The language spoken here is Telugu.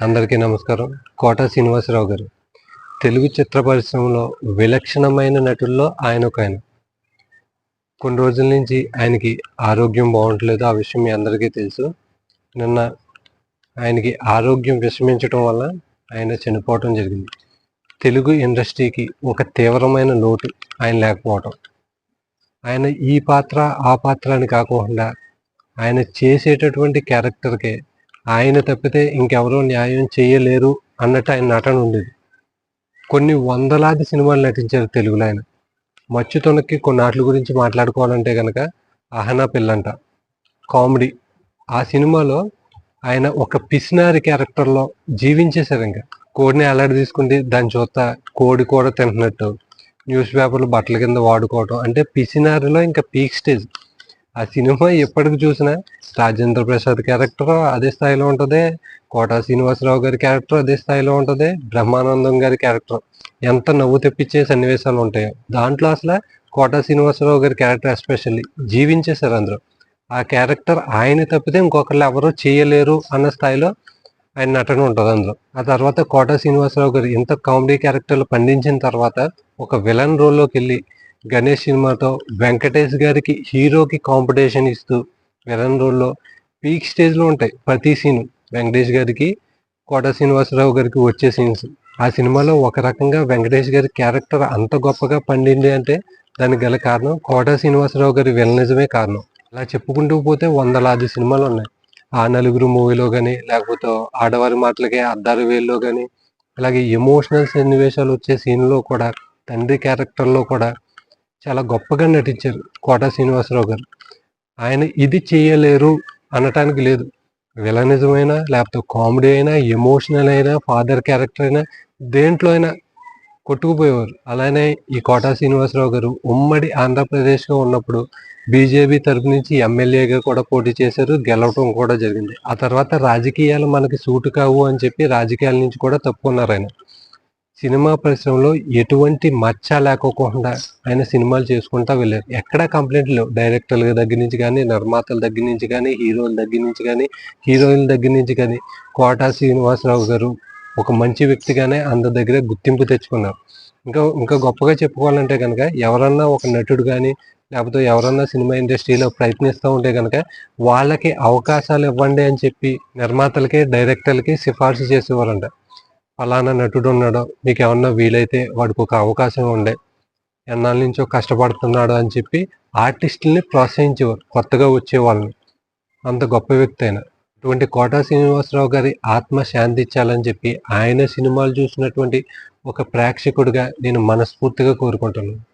అందరికీ నమస్కారం. కోట శ్రీనివాసరావు గారు. తెలుగు చిత్ర పరిశ్రమలో విలక్షణమైన నటుల్లో ఆయన ఒక ఆయన. కొన్ని రోజుల నుంచి ఆయనకి ఆరోగ్యం బాగుంటలేదు. ఆ విషయం మీ అందరికీ తెలుసు. నిన్న ఆయనకి ఆరోగ్యం విషమించడం వల్ల ఆయన చనిపోవటం జరిగింది. తెలుగు ఇండస్ట్రీకి ఒక తీవ్రమైన లోటు ఆయన లేకపోవటం. ఆయన ఈ పాత్ర ఆ పాత్ర అని కాకుండా ఆయన చేసేటటువంటి క్యారెక్టర్కే ఆయన తప్పితే ఇంకెవరో న్యాయం చేయలేరు అన్నట్టు ఆయన నటన ఉండేది. కొన్ని వందలాది సినిమాలు నటించారు తెలుగులో ఆయన. మచ్చు తొనక్కి కొన్ని ఆటల గురించి మాట్లాడుకోవాలంటే కనుక అహనా పిల్లంట కామెడీ. ఆ సినిమాలో ఆయన ఒక పిసినారి క్యారెక్టర్లో జీవించేశారు ఇంకా. కోడిని ఎలాడి తీసుకుంటే దాని చూస్తా కోడి కూడా తింటున్నట్టు. న్యూస్ పేపర్లు బట్టల కింద వాడుకోవటం. అంటే పిసినారిలో ఇంకా పీక్ స్టేజ్. ఆ సినిమా ఎప్పటికి చూసినా రాజేంద్ర ప్రసాద్ క్యారెక్టర్ అదే స్థాయిలో ఉంటుంది కోటా శ్రీనివాసరావు గారి క్యారెక్టర్ అదే స్థాయిలో ఉంటుంది బ్రహ్మానందం గారి క్యారెక్టర్ ఎంత నవ్వు తెప్పించే సన్నివేశాలు ఉంటాయో. దాంట్లో అసలు కోటా శ్రీనివాసరావు గారి క్యారెక్టర్ ఎస్పెషల్లీ జీవించేశారు అందరూ. ఆ క్యారెక్టర్ ఆయన తప్పితే ఇంకొకళ్ళు ఎవరూ చేయలేరు అన్న స్థాయిలో ఆయన నటన ఉంటుంది అందులో. ఆ తర్వాత కోటా శ్రీనివాసరావు గారు ఇంత కామెడీ క్యారెక్టర్లు పండించిన తర్వాత ఒక విలన్ రోల్లోకి వెళ్ళి గణేష్ సినిమాతో వెంకటేష్ గారికి హీరోకి కాంపిటీషన్ ఇస్తూ విలన్ రోల్లో పీక్ స్టేజ్లో ఉంటాయి ప్రతి సీన్. వెంకటేష్ గారికి కోట శ్రీనివాసరావు గారికి వచ్చే సీన్స్. ఆ సినిమాలో ఒక రకంగా వెంకటేష్ గారి క్యారెక్టర్ అంత గొప్పగా పండింది అంటే దానికి గల కారణం కోట శ్రీనివాసరావు గారి విలనిజమే కారణం. అలా చెప్పుకుంటూ పోతే వందలాది సినిమాలు ఉన్నాయి. ఆ నలుగురు మూవీలో కానీ లేకపోతే ఆడవారి మాటలకే అద్దారు వేల్లో కానీ అలాగే ఎమోషనల్ సన్నివేశాలు వచ్చే సీన్లో కూడా తండ్రి క్యారెక్టర్లో కూడా చాలా గొప్పగా నటించారు కోట శ్రీనివాసరావు గారు. ఆయన ఇది చేయలేరు అనటానికి లేదు. విలనిజమైనా లేకపోతే కామెడీ అయినా ఎమోషనల్ అయినా ఫాదర్ క్యారెక్టర్ అయినా దేంట్లో అయినా కొట్టుకుపోయేవారు. అలానే ఈ కోటా శ్రీనివాసరావు గారు ఉమ్మడి ఆంధ్రప్రదేశ్గా ఉన్నప్పుడు బీజేపీ తరపు నుంచి ఎమ్మెల్యేగా కూడా పోటీ చేశారు గెలవటం కూడా జరిగింది. ఆ తర్వాత రాజకీయాలు మనకి సూటు కావు అని చెప్పి రాజకీయాల నుంచి కూడా తప్పుకున్నారు ఆయన. సినిమా పరిశ్రమలో ఎటువంటి మచ్చ లేకోకుండా ఆయన సినిమాలు చేసుకుంటా వెళ్ళారు. ఎక్కడ కంప్లైంట్ లేవు. డైరెక్టర్ల దగ్గర నుంచి కానీ నిర్మాతల దగ్గర నుంచి కానీ హీరోల దగ్గర నుంచి కానీ హీరోయిన్ దగ్గర నుంచి కానీ కోటా శ్రీనివాసరావు గారు ఒక మంచి వ్యక్తిగానే అందరి దగ్గర గుర్తింపు తెచ్చుకున్నారు. ఇంకా ఇంకా గొప్పగా చెప్పుకోవాలంటే కనుక ఎవరన్నా ఒక నటుడు కానీ లేకపోతే ఎవరన్నా సినిమా ఇండస్ట్రీలో ప్రయత్నిస్తూ ఉంటే కనుక వాళ్ళకి అవకాశాలు ఇవ్వండి అని చెప్పి నిర్మాతలకి డైరెక్టర్లకి సిఫార్సు చేసేవారంట. ఫలానా నటుడు ఉన్నాడు మీకు ఏమన్నా వీలైతే వాడికి ఒక అవకాశం ఉండే. ఎన్నాళ్ళ నుంచో కష్టపడుతున్నాడు అని చెప్పి ఆర్టిస్టుల్ని ప్రోత్సహించేవారు కొత్తగా వచ్చేవాళ్ళని. అంత గొప్ప వ్యక్తి అయిన అటువంటి కోటా శ్రీనివాసరావు గారి ఆత్మ శాంతించాలని చెప్పి ఆయన సినిమాలు చూసినటువంటి ఒక ప్రేక్షకుడిగా నేను మనస్ఫూర్తిగా కోరుకుంటున్నాను.